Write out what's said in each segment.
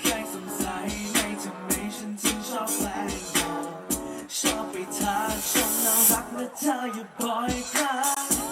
แค่สงสัไม่ทำไมฉันถึงชอบแปลงชอบไปท้าชมน่ารักและเธออยู่บ่อยครั้ง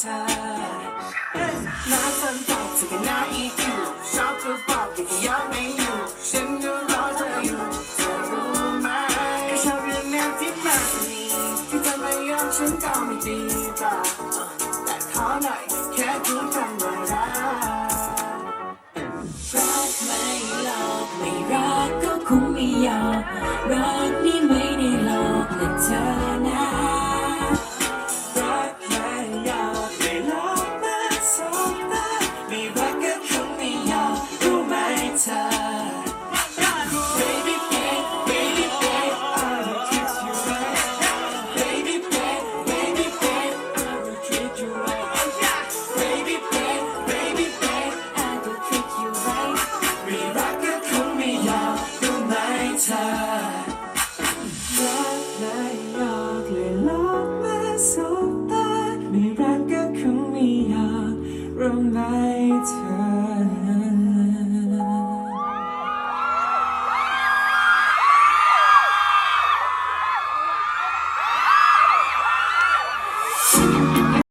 เธอน้ำฝนตกถึงหน้าอีคิวชอบคือปอบแต่ก็ยอมไม่อยู่ฉันก็รอเธออยู่เธอรู้ไหมก็ชอบเรื่องแนที่แบบนี้ที่เธอไม่ยอมฉันก็ไม่ดีปแต่ขอหน่อยแค่คุณทำอะไร้องไห้เธอ